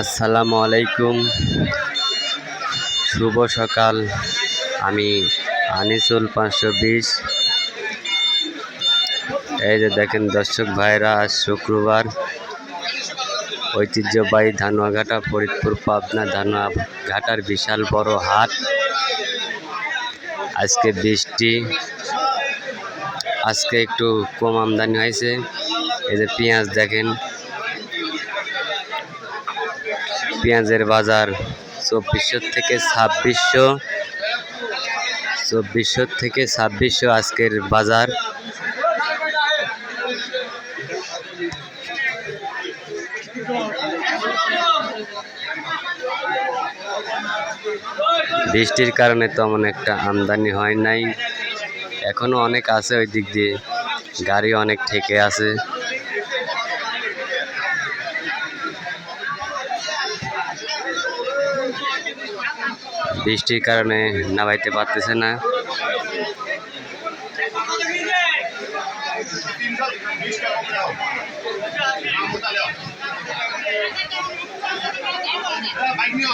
আসসালামু আলাইকুম। শুভ সকাল। আমি আনিসুল পাঁচশো বিশ। এই যে দেখেন দর্শক ভাইরা, আজ শুক্রবার। ঐতিহ্যবাহী ধানুয়াঘাটা, ফরিদপুর, পাবনা ধানুয়া ঘাটার বিশাল বড় হাট। আজকে বৃষ্টি। আজকে একটু কম আমদানি হয়েছে। এই যে পেঁয়াজ দেখেন পেঁয়াজের বাজার চব্বিশশো থেকে ছাব্বিশশো, চব্বিশশো থেকে ছাব্বিশশো আজকের বাজার। বৃষ্টির কারণে তেমন একটা আমদানি হয় নাই। এখনও অনেক আছে ওই দিক দিয়ে। গাড়ি অনেক ঠেকে আছে। বৃষ্টির কারণে নামাইতে পারতেছে না। বাইক নিয়ে